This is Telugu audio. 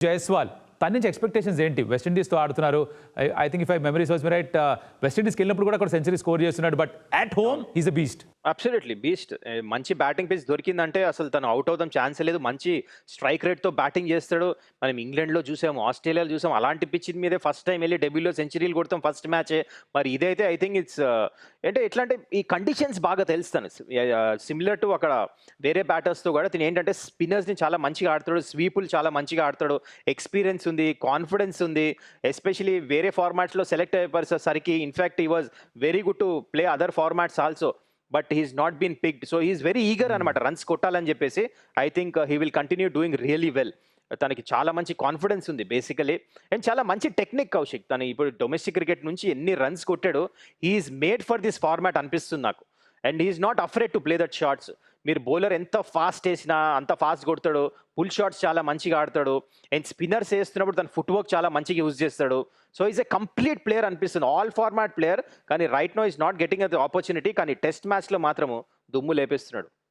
जयसवाल తన నుంచి ఎక్స్పెక్టేషన్స్ ఏంటి? వెస్టిండీస్తో ఆడుతున్నారు. I think if I memory సోస్ right వెస్టిండీస్కి వెళ్ళినప్పుడు కూడా అక్కడ సెంచరీ స్కోర్ చేస్తున్నాడు. But at home is a beast absolutely beast మంచి బ్యాటింగ్ పిచ్ దొరికిందంటే అసలు తను అవుట్ అవుదాం ఛాన్స్ లేదు. మంచి స్ట్రైక్ రేట్తో బ్యాటింగ్ చేస్తాడు. మనం ఇంగ్లాండ్లో చూసాము ఆస్ట్రేలియాలో చూసాం అలాంటి పిచ్ మీదే ఫస్ట్ టైం వెళ్ళి డెబ్యూలో సెంచరీలు కొడతాం ఫస్ట్ మ్యాచ్ మరి ఇదైతే ఐ థింక్ uh, ఇట్స్ అంటే ఎట్లా అంటే ఈ కండిషన్స్ బాగా తెలుస్తాను సిమిలర్ టు అక్కడ వేరే బ్యాటర్స్తో కూడా తిని ఏంటంటే స్పిన్నర్స్ని చాలా మంచిగా ఆడతాడు. స్వీపులు చాలా మంచిగా ఆడతాడు. ఎక్స్పీరియన్స్ ఉంది కాన్ఫిడెన్స్ ఉంది. ఎస్పెషలీ వేరే ఫార్మాట్స్లో సెలెక్ట్ అయ్యేసరికి in fact he was very good to play other formats also but he's not been picked so he's very eager అనమాట రన్స్ కొట్టాలని చెప్పేసి I think he will continue doing really well తనకి చాలా మంచి కాన్ఫిడెన్స్ ఉంది బేసికలీ అండ్ చాలా మంచి టెక్నిక్ కౌశిక్. తను ఇప్పుడు డొమెస్టిక్ క్రికెట్ నుంచి ఎన్ని runs కొట్టాడో he's made for this format అనిపిస్తుంది నాకు. And is not afraid to play that shots మీరు బౌలర్ ఎంత ఫాస్ట్ వేసినా అంత ఫాస్ట్ కొడతాడు పుల్ షాట్స్ చాలా మంచిగా ఆడతాడు. అండ్ స్పిన్నర్స్ వేస్తున్నప్పుడు తన ఫుట్ వర్క్ చాలా మంచిగా యూజ్ చేస్తాడు. So is a complete player అనిపిస్తుంది. ఆల్ ఫార్మాట్ ప్లేయర్ కానీ right now is not getting అది ఆపర్చునిటీ కానీ టెస్ట్ మ్యాచ్లో మాత్రము దుమ్ము లేపేస్తున్నాడు.